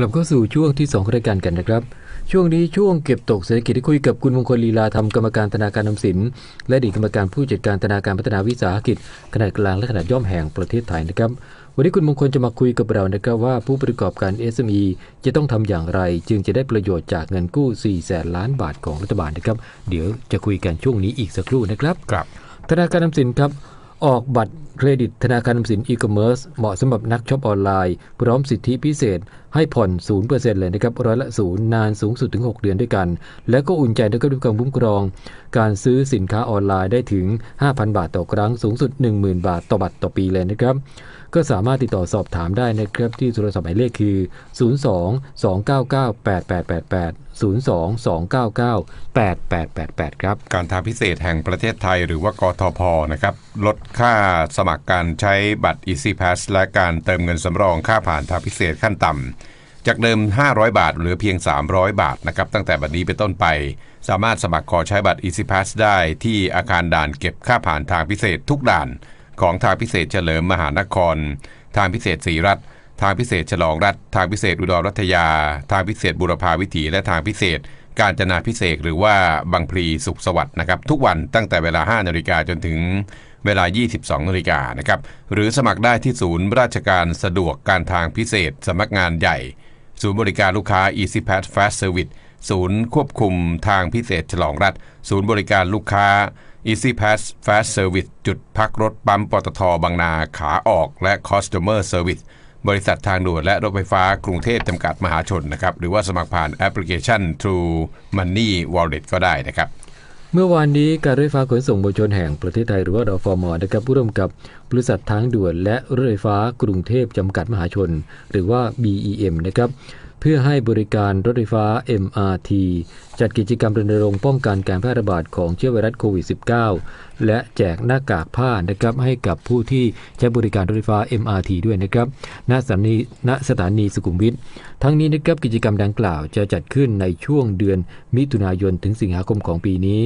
กลับเข้าสู่ช่วงที่2ของรายการกันนะครับ ช่วงนี้ช่วงเก็บตกเศรษฐกิจที่คุยกับคุณมงคลลีลาธรรมกรรมการธนาคารนำสิน และอดีตกรรมการผู้จัดการธนาคารพัฒนาวิสาหกิจขนาดกลางและขนาดย่อมแห่งประเทศไทยนะครับ วันนี้คุณมงคลจะมาคุยกับเรานะครับว่าผู้ประกอบการ SME จะต้องทำอย่างไร จึงจะได้ประโยชน์จากเงินกู้4แสนล้านบาทของรัฐบาลนะครับ เดี๋ยวจะคุยกันช่วงนี้อีกสักครู่นะครับครับธนาคารนำสินครับ ออกบัตรเครดิตธนาคารสินอีคอมเมิร์ซเหมาะสำหรับนักช็อปออนไลน์ พร้อมสิทธิพิเศษให้ผ่อน 0%เลยนะครับร้อยละศูนย์นานสูงสุดถึง 6 เดือนด้วยกัน และก็อุ่นใจด้วยกับด้วยการคุ้มครอง การซื้อสินค้าออนไลน์ได้ถึง 5,000 บาทต่อครั้งสูงสุด 10,000 บาทต่อบัตรต่อปีเลยนะครับก็สามารถติดต่อสอบถามได้นะครับที่โทรศัพท์หมายเลขคือ 02 299 8888 02 299 8888 ครับ การทางพิเศษแห่งประเทศไทยหรือว่ากทพนะครับ ลดค่าสมัครการใช้บัตร Easy Pass และการเติมเงินสำรองค่าผ่านทางพิเศษขั้นต่ำจากเดิม 500 บาทเหลือเพียง 300 บาทนะครับ ตั้งแต่บัดนี้เป็นต้นไป สามารถสมัครขอใช้บัตร Easy Pass ได้ที่อาคารด่านเก็บค่าผ่านทางพิเศษทุกด่าน ของทางพิเศษเฉลิมมหานคร ทางพิเศษศรีรัฐ ทางพิเศษฉลองรัฐ ทางพิเศษอุดรรัตยา ทางพิเศษบุรพาวิถีและทางพิเศษ การจนาพิเศษหรือว่าบางพลีสุขสวัสดิ์นะครับ ทุกวันตั้งแต่เวลา 5 นาฬิกาจนถึงเวลา 22 นาฬิกานะครับ หรือสมัครได้ที่ศูนย์ราชการสะดวกการทางพิเศษสำนักงานใหญ่ ศูนย์บริการลูกค้า Easy Pass Fast Service ศูนย์ควบคุมทางพิเศษฉลองรัฐ ศูนย์บริการลูกค้า Easy Pass Fast Service จุดพักรถปั๊มปตทบางนาขาออกและ Customer Service บริษัททางด่วนและรถไฟฟ้ากรุงเทพจำกัดมหาชนนะครับหรือว่าสมัครผ่านแอปพลิเคชัน True Money Wallet ก็ได้นะครับเมื่อวานนี้การรถไฟฟ้าขนส่งมวลชนแห่งประเทศไทยหรือว่ารฟมนะครับร่วมกับบริษัททางด่วนและรถไฟฟ้ากรุงเทพจำกัดมหาชน หรือว่า BEM นะครับเพื่อให้บริการรถไฟฟ้า MRT จัดกิจกรรมรณรงค์ป้องกันการแพร่ระบาดของเชื้อไวรัสโควิด -19 และแจกหน้ากากผ้านะครับให้กับผู้ที่ใช้บริการรถไฟฟ้า MRT ด้วยนะครับณสถานีณสถานีสุขุมวิททั้งนี้นะครับกิจกรรมดังกล่าวจะจัดขึ้นในช่วงเดือนมิถุนายนถึงสิงหาคมของปีนี้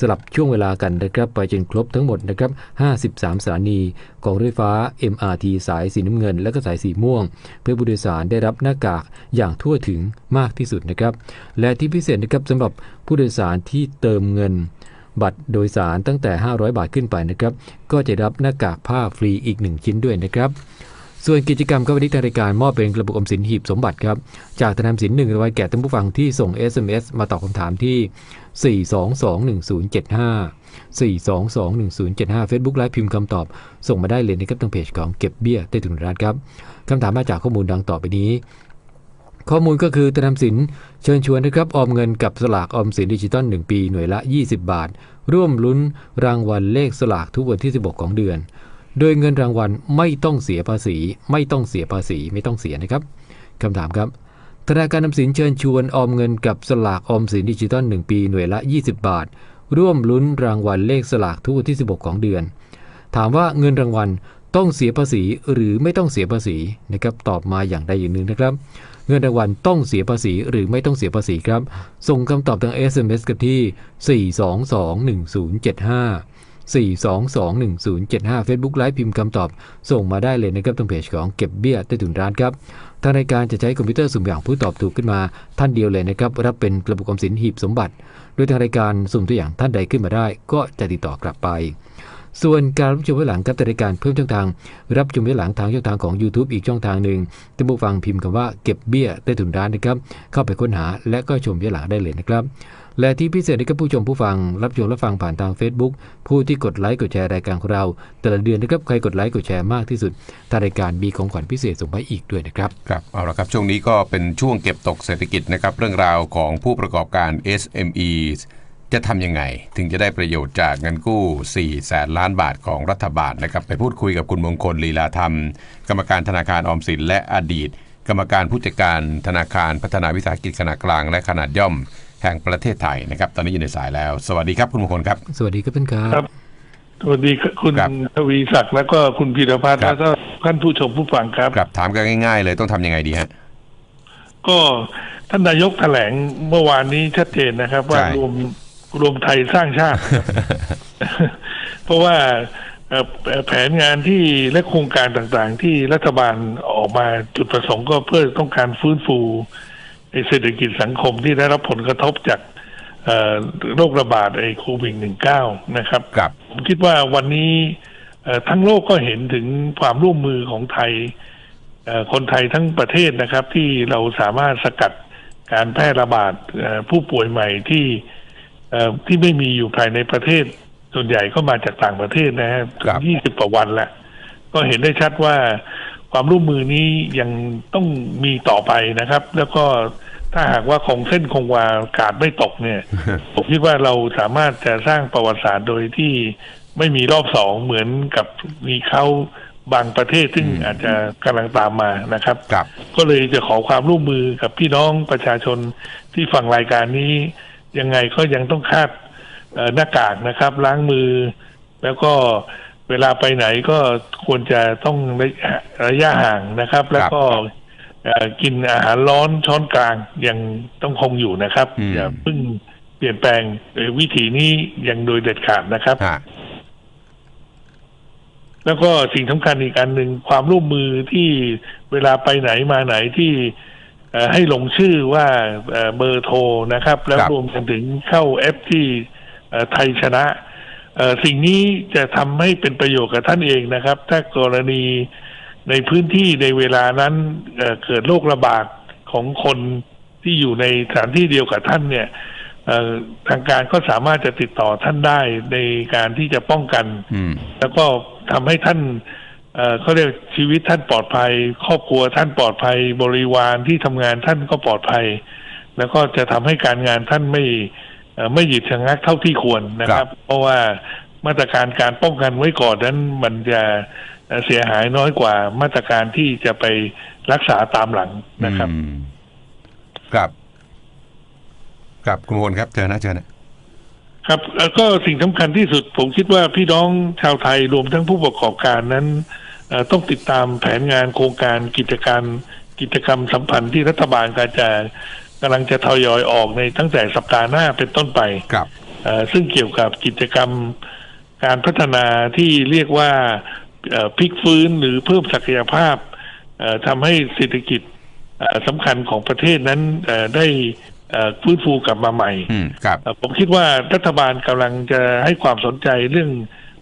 สลับช่วงเวลากันนะครับไปจนครบทั้งหมดนะครับ 53 สถานี ของรถไฟฟ้า MRT สายสีน้ำเงิน และก็สายสีม่วง เพื่อผู้โดยสารได้รับหน้ากากอย่างทั่วถึงมากที่สุดนะครับ และที่พิเศษนะครับสำหรับผู้โดยสารที่เติมเงิน บัตรโดยสารตั้งแต่ 500 บาทขึ้นไปนะครับ ก็จะรับหน้ากากผ้าฟรีอีก 1 ชิ้นด้วยนะครับส่วนกิจกรรมก็วันนี้ทางรายการมอบเป็นกระปุกอมสินหีบสมบัติครับ จากธนาคารออมสิน1ร้อยแก่ท่านผู้ฟังที่ส่ง SMS มาตอบคำถามที่ 4221075 4221075 Facebook ไลฟ์พิมพ์คำตอบ ส่งมาได้เลยนะครับทางเพจของเก็บเบี้ยใต้ถุนร้านครับคำถามมาจากข้อมูลดังต่อไปนี้ ข้อมูลก็คือธนาคารสินเชิญชวนนะครับออมเงินกับสลากออมสินดิจิตอล1 ปีหน่วยละ 20 บาท ร่วมลุ้นรางวัลเลขสลากทุกวันที่ 16 ของเดือน โดยเงินรางวัลไม่ต้องเสียภาษี ไม่ต้องเสียภาษีไม่ต้องเสียนะครับคำถามครับ ธนาคารนำสินเชิญชวนออมเงินกับสลากออมสินดิจิตอล1 ปีหน่วยละ 20 บาท ร่วมลุ้นรางวัลเลขสลากทุกวันที่ 16 ของเดือน ถามว่าเงินรางวัลต้องเสียภาษีหรือไม่ต้องเสียภาษีนะครับตอบมาอย่างใดอย่างหนึ่งนะครับ เงินรางวัลต้องเสียภาษีหรือไม่ต้องเสียภาษีครับ ส่งคำตอบทาง SMS กับที่ 4221075 4221075 Facebook ไลฟ์พิมพ์คำตอบ ส่งมาได้เลยนะครับทางเพจของเก็บเบี้ยใต้ถุนร้านครับทางรายการจะใช้คอมพิวเตอร์สุ่มอย่างผู้ตอบถูกขึ้นมา ท่านเดียวเลยนะครับ รับเป็นกระปุกออมสินหีบสมบัติ โดยทางรายการสุ่มตัวอย่างท่านใดขึ้นมาได้ ก็จะติดต่อกลับไป ส่วนการรับชมย้อนหลังกับรายการเพิ่มช่องทาง รับชมย้อนหลังทางช่องทางของ YouTube อีกช่องทางหนึ่งท่านผู้ฟังพิมพ์คำว่าเก็บเบี้ยใต้ถุนร้านนะครับ เข้าไปค้นหาและก็ชมย้อนหลังได้เลยนะครับ และที่พิเศษนะครับผู้ชมผู้ฟัง รับชมและฟังผ่านทาง Facebook ผู้ที่กดไลค์กดแชร์รายการของเรา แต่ละเดือนนะครับใครกดไลค์กดแชร์มากที่สุดทางรายการมีของขวัญพิเศษส่งไปอีกด้วยนะครับครับเอาละครับช่วงนี้ก็เป็นช่วงเก็บตกเศรษฐกิจนะครับเรื่องราวของผู้ประกอบการ SME จะทำยังไง ถึงจะได้ประโยชน์จากเงินกู้ 4 แสนล้านบาทของรัฐบาลนะครับ ไปพูดคุยกับคุณมงคลลีลาธรรม กรรมการธนาคารออมสินและอดีต กรรมการผู้จัดการธนาคารพัฒนาวิสาหกิจขนาดกลางและขนาดย่อมแห่งประเทศไทยนะครับ ตอนนี้อยู่ในสายแล้ว สวัสดีครับคุณมงคลครับ สวัสดีครับเพื่อนครัครับบสวัสดีคุณครับทวีศักดิ์แล้วก็คุณพีรพัฒน์ครัแล้บวก็ท่านผู้ชมผู้ฟังครับครับ ถามกันง่าย ๆ เลยต้องทำยังไงดีฮะก็ท่านนายกแถลงเมื่อวานนี้ชัดเจนนะครับ ว่าใช่รวม รวมไทยสร้างชาติ เพราะว่าเอ่อเอ่อแผนงานที่และโครงการต่างๆ ที่รัฐบาลออกมาจุดประสงค์ก็เพื่อต้องการฟื้นฟูไอ้เศรษฐกิจสังคมที่ได้รับผลกระทบจากเอ่อโรคระบาดไอ้โควิด -19 นะครับครับผมคิดว่าวันนี้เอ่อทั้งโลกก็เห็นถึงความร่วมมือของไทยเอ่อคนไทยทั้งประเทศนะครับ ที่เราสามารถสกัดการแพร่ระบาดเอ่อผู้ป่วยใหม่ที่เอ่อ ที่ไม่มีอยู่ภายในประเทศ ส่วนใหญ่ก็มาจากต่างประเทศนะฮะครับยี่สิบกว่าวันแล้วก็เห็นได้ชัดว่าความร่วมมือนี้ยังต้องมีต่อไปนะครับ แล้วก็ถ้าหากว่าคงเส้นคงวากาดไม่ตกเนี่ย ผมคิดว่าเราสามารถจะสร้างประวัติศาสตร์โดยที่ไม่มีรอบสองเหมือนกับมีเขาบางประเทศซึ่งอืมอาจจะกำลังตามมานะครับครับก็เลยจะขอความร่วมมือกับพี่น้องประชาชนที่ฟังรายการนี้ ยังไงก็ยังต้องคาดเอ่อหน้ากากนะครับ ล้างมือ แล้วก็เวลาไปไหนก็ควรจะต้องระยะระยะห่างนะครับ แล้วก็เอ่อกินอาหารร้อนช้อนกลางยังต้องคงอยู่นะครับอืมอย่าเพิ่งเปลี่ยนแปลงเอ่อวิถีนี้ยังโดยเด็ดขาดนะครับฮะแล้วก็สิ่งสำคัญอีกอันหนึ่งความร่วมมือที่เวลาไปไหนมาไหนที่เอ่อ ให้ลงชื่อว่าเอ่อเบอร์โทรนะครับ แล้วครับรวมกันถึงเข้าแอปที่เอ่อไทยชนะเอ่อสิ่งนี้จะทำให้เป็นประโยชน์กับท่านเองนะครับ ถ้ากรณีในพื้นที่ในเวลานั้นเอ่อเกิดโรคระบาดของคนที่อยู่ในสถานที่เดียวกับท่านเนี่ยเอ่อทางการก็สามารถจะติดต่อท่านได้ในการที่จะป้องกันอืมแล้วก็ทำให้ท่าน เอ่อเขาเรียกชีวิตท่านปลอดภัย ครอบครัวท่านปลอดภัย บริวารที่ทำงานท่านก็ปลอดภัย แล้วก็จะทำให้การงานท่านไม่เอ่อไม่หยุดชะงักเท่าที่ควรนะคครัรับบเพราะว่ามาตรการการป้องกันไว้ก่อนนั้นมันจะเอ่อเสียหายน้อยกว่ามาตรการที่จะไปรักษาตามหลังนะครับอืมครับ ครับคุณพลครับเชิญนะเชิญนะ ครับแล้วก็สิ่งสำคัญที่สุด ผมคิดว่าพี่น้องชาวไทยรวมทั้งผู้ประกอบการนั้นเอ่อต้องติดตามแผนงานโครงการกิจการกิจกรรมสัมพันธ์ที่รัฐบาลกำจะกำลังจะทยอยออกในตั้งแต่สัปดาห์หน้าเป็นต้นไปครับเอ่อซึ่งเกี่ยวกับกิจกรรมการพัฒนาที่เรียกว่าเอ่อพลิกฟื้นหรือเพิ่มศักยภาพเอ่อทำให้เศรษฐกิจเอ่อสำคัญของประเทศนั้นเอ่อได้เอ่อ ฟื้นฟูกลับมาใหม่อืมครับเอ่อผมคิดว่ารัฐบาลกำลังจะให้ความสนใจเรื่อง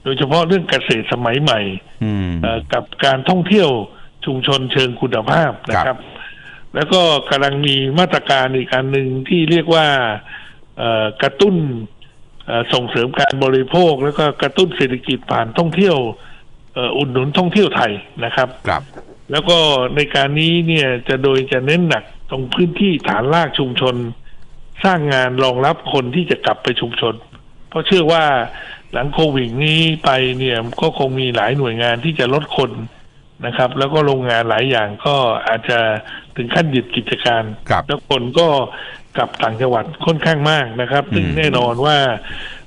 โดยเฉพาะเรื่องเกษตรสมัยใหม่อืมเอ่อกับการท่องเที่ยวชุมชนเชิงคุณภาพนะคครัรับบแล้วก็กำลังมีมาตรการอีกอันหนึ่งที่เรียกว่าเอ่อกระตุ้นเอ่อส่งเสริมการบริโภค แล้วก็กระตุ้นเศรษฐกิจผ่านท่องเที่ยวเอ่ออุดหนุนท่องเที่ยวไทยนะครับครับ แล้วก็ในการนี้เนี่ยจะโดยจะเน้นหนักตรงพื้นที่ฐานรากชุมชน สร้างงานรองรับคนที่จะกลับไปชุมชน เพราะเชื่อว่าหลังโควิดนี้ไปเนี่ยก็คงมีหลายหน่วยงานที่จะลดคนนะครับ แล้วก็โรงงานหลายอย่างก็อาจจะถึงขั้นหยุดกิจการครับแล้วคนก็กลับต่างจังหวัดค่อนข้างมากนะครับ ซึ่งอืมแน่นอนว่า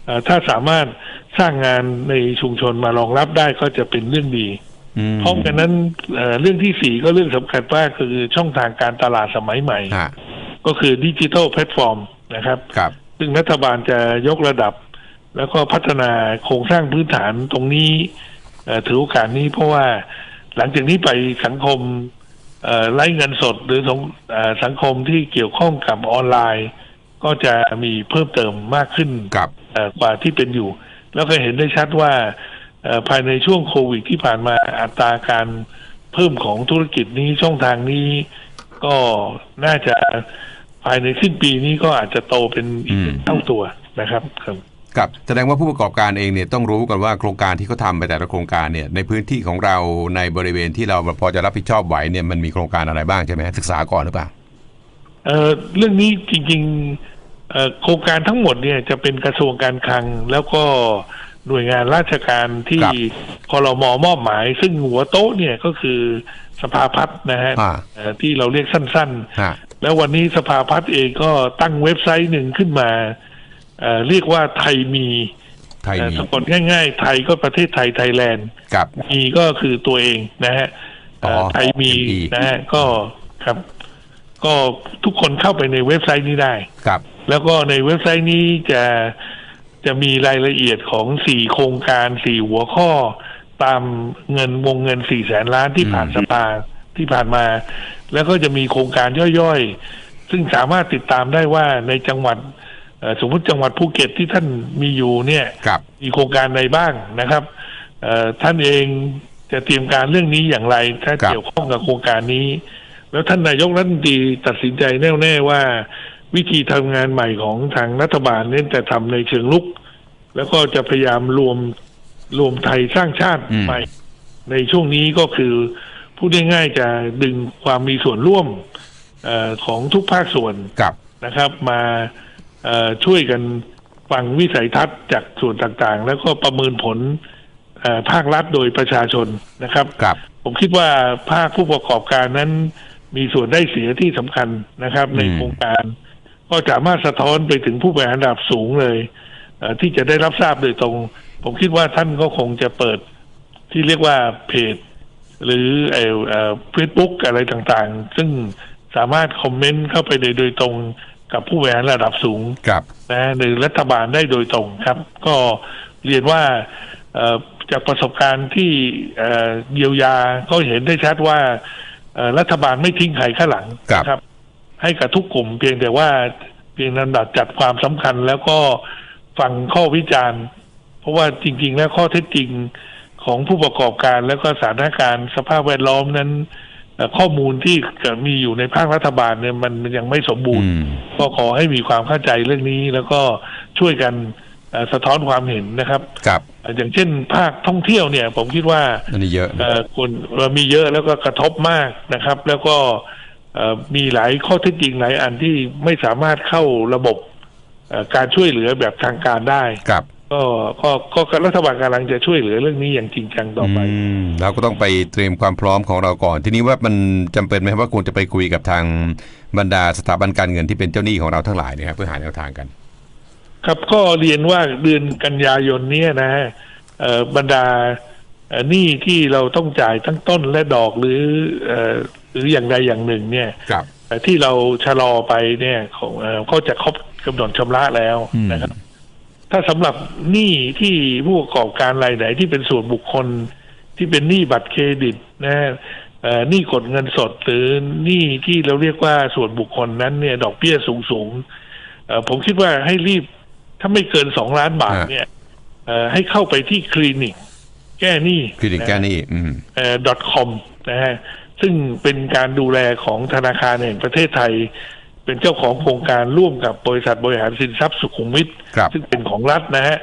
เอ่อถ้าสามารถสร้างงานในชุมชนมารองรับได้ก็จะเป็นเรื่องดีอืมพร้อมกันนั้นเอ่อเรื่องที่สี่ก็เรื่องสำคัญมากคือช่องทางการตลาดสมัยใหม่ฮะ ก็คือดิจิทัลแพลตฟอร์มนะครับครับ ซึ่งรัฐบาลจะยกระดับ แล้วก็พัฒนาโครงสร้างพื้นฐานตรงนี้เอ่อถือโอกาสนี้เพราะว่าหลังจากนี้ไปสังคมเอ่อไร้เงินสดหรือสงเอ่อสังคมที่เกี่ยวข้องกับออนไลน์ ก็จะมีเพิ่มเติมมากขึ้นครับเอ่อกว่าที่เป็นอยู่ แล้วก็เห็นได้ชัดว่าเอ่อภายในช่วงโควิดที่ผ่านมาอัตราการเพิ่มของธุรกิจนี้ช่องทางนี้ก็น่าจะ ภายในสิ้นปีนี้ก็อาจจะโตเป็นอีกอืมเท่าตัวนะครับครับครับแสดงว่าผู้ประกอบการเองเนี่ยต้องรู้กันว่าโครงการที่เขาทำไปแต่ละโครงการเนี่ยในพื้นที่ของเราในบริเวณที่เราพอจะรับผิดชอบไหวเนี่ยมันมีโครงการอะไรบ้างใช่ไหมฮะศึกษาก่อนหรือเปล่าเอ่อเรื่องนี้จริงๆเอ่อโครงการทั้งหมดเนี่ยจะเป็นกระทรวงการคลังแล้วก็ หน่วยงานราชการที่ครับคอรมอมอบหมาย ซึ่งหัวโต๊ะเนี่ยก็คือสภาพัฒน์นะฮะอ่าเอ่อที่เราเรียกสั้นๆฮะแล้ววันนี้สภาพัฒน์เองก็ตั้งเว็บไซต์หนึ่งขึ้นมาเอ่อเรียกว่าไทยมีไทยเอ่อมีสะกดง่าย ๆ ไทยก็ประเทศไทยไทยแลนด์กับมีก็คือตัวเองนะฮะเอ่ออ๋อไทยมี ME นะฮะก็ครับ ก็ทุกคนเข้าไปในเว็บไซต์นี้ได้กับ แล้วก็ในเว็บไซต์นี้จะ จะมีรายละเอียดของสี่โครงการสี่หัวข้อ ตามเงินวงเงินสี่แสนล้านที่ผ่านสภาที่ผ่านมา แล้วก็จะมีโครงการย่อยๆ ซึ่งสามารถติดตามได้ว่าในจังหวัดเอ่อสมมติจังหวัดภูเก็ตที่ท่านมีอยู่เนี่ยครับมีโครงการใดบ้างนะครับเอ่อท่านเองจะเตรียมการเรื่องนี้อย่างไร ถ้าครับเกี่ยวข้องกับโครงการนี้ แล้วท่านนายกรัฐมนตรีตัดสินใจแน่วแน่ว่า วิธีทำงานใหม่ของทางรัฐบาลเน้นแต่ทำในเชิงลุก แล้วก็จะพยายามรวมรวมไทยสร้างชาติอืมใหม่ ในช่วงนี้ก็คือพูดง่ายๆจะดึงความมีส่วนร่วมเออของทุกภาคส่วนกับนะครับ มาเอ่อช่วยกันฟังวิสัยทัศน์จากส่วนต่างๆ แล้วก็ประเมินผลเอ่อภาครัฐโดยประชาชนนะครับกับผมคิดว่าภาคผู้ประกอบการนั้นมีส่วนได้เสียที่สำคัญนะครับ ในโครงการ ก็สามารถสะท้อนไปถึงผู้บริหารระดับสูงเลยเอ่อที่จะได้รับทราบโดยตรง ผมคิดว่าท่านก็คงจะเปิดที่เรียกว่าเพจ หรือเอ่อเฟซบุ๊กอะไรต่างๆ ซึ่งสามารถคอมเมนต์เข้าไปโดยโดยตรงกับผู้บริหารระดับสูงกับนะหรือรัฐบาลได้โดยตรงครับ ก็เรียนว่าเอ่อจากประสบการณ์ที่เอ่อเยียวยาก็เห็นได้ชัดว่าเอ่อรัฐบาลไม่ทิ้งใครข้างหลังครับนะครับ ให้กับทุกกลุ่ม เพียงแต่ว่าเพียงลำดับจัดความสำคัญแล้วก็ฟังข้อวิจารณ์ เพราะว่าจริง ๆ แล้วข้อเท็จจริงของผู้ประกอบการแล้วก็สถานการณ์สภาพแวดล้อมนั้นเอ่อข้อมูลที่มีอยู่ในภาครัฐบาลเนี่ยมันยังไม่สมบูรณ์อืมก็ขอให้มีความเข้าใจเรื่องนี้แล้วก็ช่วยกันเอ่อสะท้อนความเห็นนะครับกับเอ่ออย่างเช่น ภาคท่องเที่ยวเนี่ย ผมคิดว่าอันนี้เยอะเอ่อคนเอ่อมีเยอะแล้วก็กระทบมากนะครับ แล้วก็เอ่อ มีหลายข้อเท็จจริงหลายอันที่ไม่สามารถเข้าระบบเอ่อการช่วยเหลือแบบทางการได้กับก็ก็ก็รัฐบาลกำลังจะช่วยเหลือเรื่องนี้อย่างจริงจังต่อไปอืมเราก็ต้องไปเตรียมความพร้อมของเราก่อน ทีนี้ว่ามันจำเป็นไหมว่าควรจะไปคุยกับทางบรรดาสถาบันการเงินที่เป็นเจ้าหนี้ของเราทั้งหลายเนี่ยครับเพื่อหาแนวทางกัน ครับก็เรียนว่าเดือนกันยายนเนี้นะฮะเอ่อบรรดาเอ่อหนี้ที่เราต้องจ่ายทั้งต้นและดอกหรือเอ่อ หรืออย่างใดอย่างหนึ่งเนี่ยกับเอ่อที่เราชะลอไปเนี่ยของเอ่อก็จะครบกำหนดชำระแล้วอืมนะครับ ถ้าสำหรับหนี้ที่ผู้ประกอบการรายไหนที่เป็นส่วนบุคคลที่เป็นหนี้บัตรเครดิตนะฮะเอ่อหนี้กดเงินสดหรือหนี้ที่เราเรียกว่าส่วนบุคคลนั้นเนี่ย ดอกเบี้ยสูงสูงๆเอ่อผมคิดว่าให้รีบถ้าไม่เกินสองล้านบาทเนี่ยเอ่อให้เข้าไปที่คลินิก แก้หนี้คลินิกแก้หนี้อืมเอ่อ .com นะฮะ ซึ่งเป็นการดูแลของธนาคารแห่งประเทศไทย เป็นเจ้าของโครงการร่วมกับบริษัทบริหารสินทรัพย์สุขุมวิทครับซึ่งเป็นของรัฐนะฮะ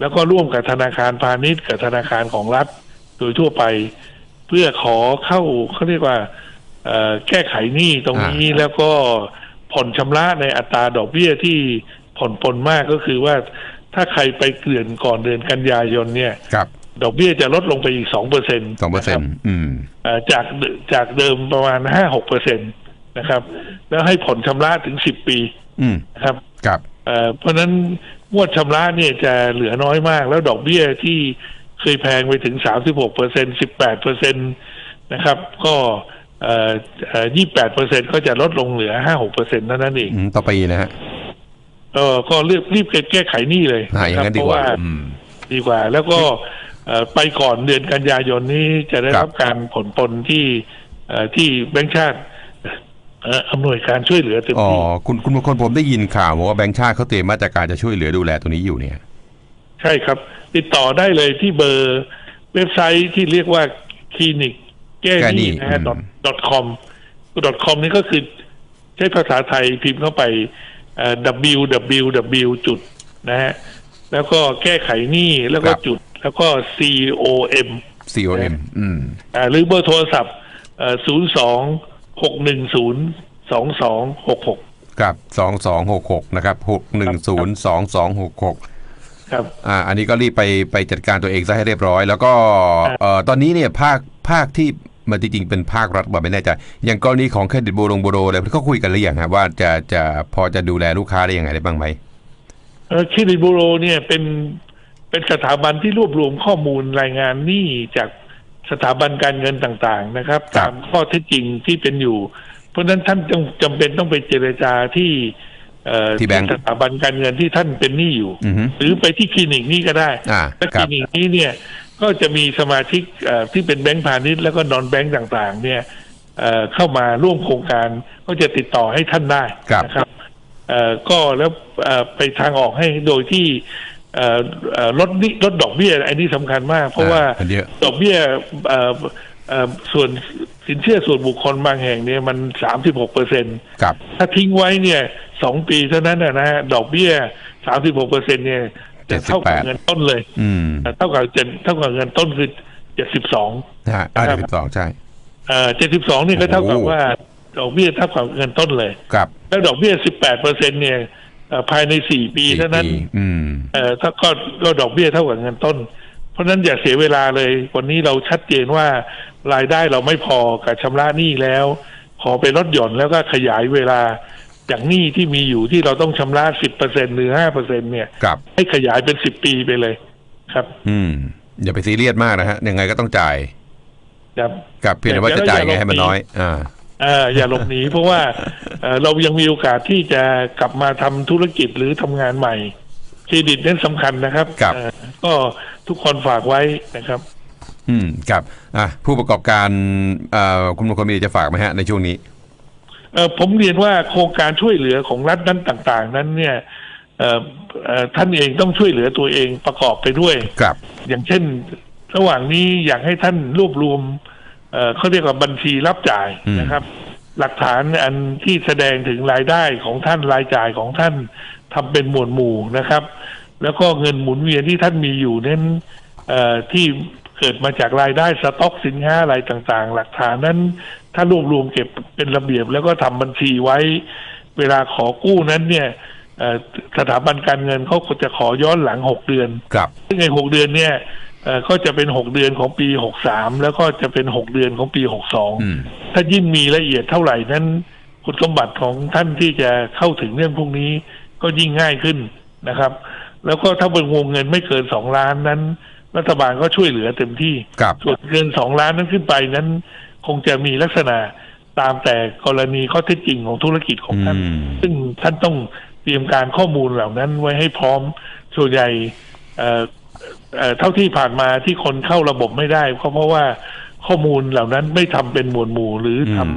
แล้วก็ร่วมกับธนาคารพาณิชย์กับธนาคารของรัฐโดยทั่วไป เพื่อขอเข้าเขาเรียกว่าเอ่อแก้ไขหนี้ตรงนี้แล้วก็ผ่อนชำระในอัตราดอกเบี้ยที่ผ่อนปลนมากก็คือว่าถ้าใครไปเกลื่อนก่อนเดือนกันยายนเนี่ยกับดอกเบี้ยจะลดลงไปอีกสองเปอร์เซ็นต์สองเปอร์เซ็นต์อืม จากเดิจากเดิมประมาณห้าหกเปอร์เซ็นตนะครับ แล้วให้ผ่อนชำระถึงสิบปีอืมนะครับกับเอ่อเพราะฉะนั้นงวดชำระเนี่ยจะเหลือน้อยมาก แล้วดอกเบี้ยที่เคยแพงไปถึงสามสิบหกเปอร์เซ็นสิบแปดเปอร์เซ็นตนะครับ ก็ยี่แปดเปอร์เซ็นก็จะลดลงเหลือห้าหกเปอร์เซ็นต์เท่านั้นเองอืมต่อไปนะฮะก็ก็รีบรีบแก้ไขหนี้เลยหาอย่างนั้นดีกว่าเพระอืมดีกว่า แล้วก็เอ่อ ไปก่อนเดือนกันยายนนี้จะได้ครัรับบการผลปลนที่เอ่อที่แบงค์ชาติเอ่ออำนวยการช่วยเหลือเต็มอ๋อที่คุณคุณมงคลผมได้ยินข่าวมาว่าแบงค์ชาติเขาเตรียมมาตรการจะช่วยเหลือดูแลตัวนี้อยู่เนี่ย ใช่ครับ ติดต่อได้เลยที่เบอร์เว็บไซต์ที่เรียกว่าคลินิกแก้แก้หหนี้นี้นะฮะอืม dot com dot com นี่ก็คือใช้ภาษาไทยพิมพ์เข้าไปเอ่อ www จุดนะฮะแล้วก็แก้ไขหนี้แล้วก็จุด แล้วก็ com COM อืมอ่าหรือเบอร์โทรศัพท์ศูนย์สองหกหนึ่งศูนย์สองสองหกหกครับสองสองหกหกนะครับหกหนึ่งศูนย์สองสองหกหกครับอ่าอันนี้ก็รีบไปไปจัดการตัวเองซะให้เรียบร้อย แล้วก็เอ่อตอนนี้เนี่ยภาคภาคที่มันจริงๆเป็นภาครัฐแบบไม่แน่ใจอย่างกรณีของเครดิตบูโรงบูโรอะไรเขาคุยกันหรือยังครับว่าจะจะพอจะดูแลลูกค้าได้ยังไงได้บ้างไหมเอ่อคิริบูโรเนี่ยเป็น เป็นสถาบันที่รวบรวมข้อมูลรายงานหนี้จากสถาบันการเงินต่างๆนะครับครับตามข้อเท็จจริงที่เป็นอยู่ เพราะฉะนั้นท่านจำจำเป็นต้องไปเจรจาที่เอ่อที่แบงก์สถาบันการเงินที่ท่านเป็นหนี้อยู่อือฮึหรือไปที่คลินิกนี้ก็ได้อ่าและคครัลิบนิกนี้เนี่ยก็จะมีสมาชิกเอ่อที่เป็นแบงก์พาณิชย์แล้วก็นอนแบงก์ต่างๆ เนี่ยเอ่อเข้ามาร่วมโครงการก็จะติดต่อให้ท่านได้ครับนะครับเอ่อก็แล้วเอ่อไปทางออกให้โดยที่เอ่อเอ่อ ลดนิลดดอกเบี้ย อันนี้สำคัญมาก เพราะว่าอ่มันเยอะดอกเบี้ยเอ่อเอ่อส่วนสินเชื่อส่วนบุคคลบางแห่งเนี่ยมันสามสิบหกเปอร์เซ็นครับถ้าทิ้งไว้เนี่ยสองปีเท่านั้นนะนะฮะดอกเบี้ยสามสิบหกเปอร์เซ็นเนี่ยจะเท่ากับ78เงินต้นเลยอืมเท่ากับเจ็ดเท่ากับเงินต้นคือเจ็ดสิบสองนะฮะอ่าครับสิบสองใช่เอ่อเจ็ดสิบสองนี่ก็เท่ากับโอ้โหว่าดอกเบี้ยเท่ากับเงินต้นเลย ครับ แล้วดอกเบี้ยสิบแปดเปอร์เซ็นเนี่ยเอ่อ ภายในสี่ปีสี่เท่านั้นปีอืมเอ่อถ้าก็ก็ดอกเบี้ยเท่ากับเงินต้น เพราะฉะนั้นอย่าเสียเวลาเลย วันนี้เราชัดเจนว่ารายได้เราไม่พอกับชำระหนี้แล้ว ขอไปลดหย่อนแล้วก็ขยายเวลาจากหนี้ที่มีอยู่ที่เราต้องชำระสิบเปอร์เซ็นหรือห้าเปอร์เซ็นเนี่ยครับให้ขยายเป็นสิบปีไปเลยครับ อืม อย่าไปซีเรียสมากนะฮะยังไงก็ต้องจ่าย ครับกับเพียงแต่ว่าจะจ่ายไงให้มันน้อย อ่าเอ่ออย่าหลบหนีเพราะว่าเอ่อเรายังมีโอกาสที่จะกลับมาทำธุรกิจหรือทำงานใหม่ เครดิตนั้นสำคัญนะครับครับเอ่อก็ทุกคนฝากไว้นะครับ อืมครับอะผู้ประกอบการเอ่อคุณมงคลมีจะฝากไหมฮะในช่วงนี้เอ่อผมเรียนว่าโครงการช่วยเหลือของรัฐนั้นต่าง ๆ นั้นเนี่ยเอ่อเอ่อท่านเองต้องช่วยเหลือตัวเองประกอบไปด้วยครับ อย่างเช่น ระหว่างนี้อยากให้ท่านรวบรวม เอ่อเขาเรียกว่าบัญชีรับจ่ายอืมนะครับ หลักฐานอันที่แสดงถึงรายได้ของท่านรายจ่ายของท่านทำเป็นหมวดหมู่นะครับ แล้วก็เงินหมุนเวียนที่ท่านมีอยู่นั้นเอ่อที่เกิดมาจากรายได้สต็อกสินค้าอะไรต่างๆ หลักฐานนั้นถ้ารวบรวมเก็บเป็นระเบียบ แล้วก็ทำบัญชีไว้ เวลาขอกู้นั้นเนี่ยเอ่อสถาบันการเงินเขาก็จะขอย้อนหลังหกเดือนครับซึ่งในหกเดือนเนี่ยเอ่อ ก็จะเป็นหกเดือนของปีหกสามแล้วก็จะเป็นหกเดือนของปีหกสองอืมถ้ายิ่งมีละเอียดเท่าไหร่นั้นคุณสมบัติของท่านที่จะเข้าถึงเรื่องพวกนี้ก็ยิ่งง่ายขึ้นนะครับ แล้วก็ถ้าเป็นวงเงินไม่เกินสองล้านนั้น รัฐบาลก็ช่วยเหลือเต็มที่ครับส่วนเกินสองล้านนั้นขึ้นไปนั้น คงจะมีลักษณะตามแต่กรณีข้อเท็จจริงของธุรกิจของท่านอืมซึ่งท่านต้องเตรียมการข้อมูลเหล่านั้นไว้ให้พร้อมส่วนใหญ่ เอ่อเอ่อเท่าที่ผ่านมาที่คนเข้าระบบไม่ได้ก็เพราะว่าข้อมูลเหล่านั้นไม่ทำเป็นหมวดหมู่หรือทำอืม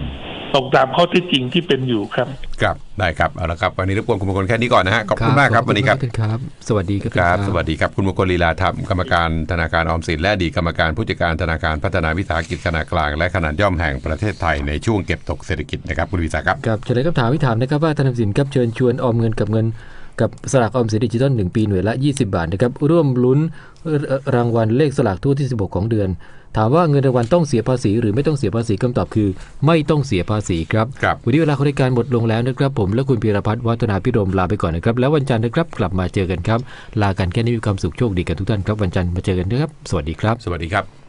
ตรงตามข้อเท็จจริงที่เป็นอยู่ครับ ครับได้ครับเอาละครับวันนี้รบกวนคุณมงคลแค่นี้ก่อนนะฮะขอบคุณมากครับวันนี้ครับขอณครับ สวัสดีครับครับ สวัสดีครับคุณมงคลลีลาธรรมกรรมการธนาคารออมสินและอดีตกรรมการผู้จัดการธนาคารพัฒนาวิสาหกิจขนาดกลาง และขนาดย่อมแห่งประเทศไทยในช่วงเก็บตกเศรษฐกิจนะครับคุณวิสาครับกับเฉลยคำถามที่ถามนะครับว่าธนาคารสินครับเชิญชวนออมเงินกับเงิน กับสลากออมสินดิจิตอล1ปีหน่วยละ 20 บาทนะครับร่วมลุ้นเอ่อรางวัลเลขสลากทั่วที่ 16 ของเดือน ถามว่าเงินรางวัลต้องเสียภาษี หรือไม่ต้องเสียภาษีคำตอบคือ ไม่ต้องเสียภาษีครับครับวันนี้เวลาของรายการหมดลงแล้วนะครับ ผมและคุณพีรพัฒน์วัฒนาพิรมลาไปก่อนนะครับแล้ววันจันทร์นะครับกลับมาเจอกันครับ ลากันแค่นี้มีความสุขโชคดีกันทุกท่านครับวันจันทร์มาเจอกันนะครับ สวัสดีครับ สวัสดีครับ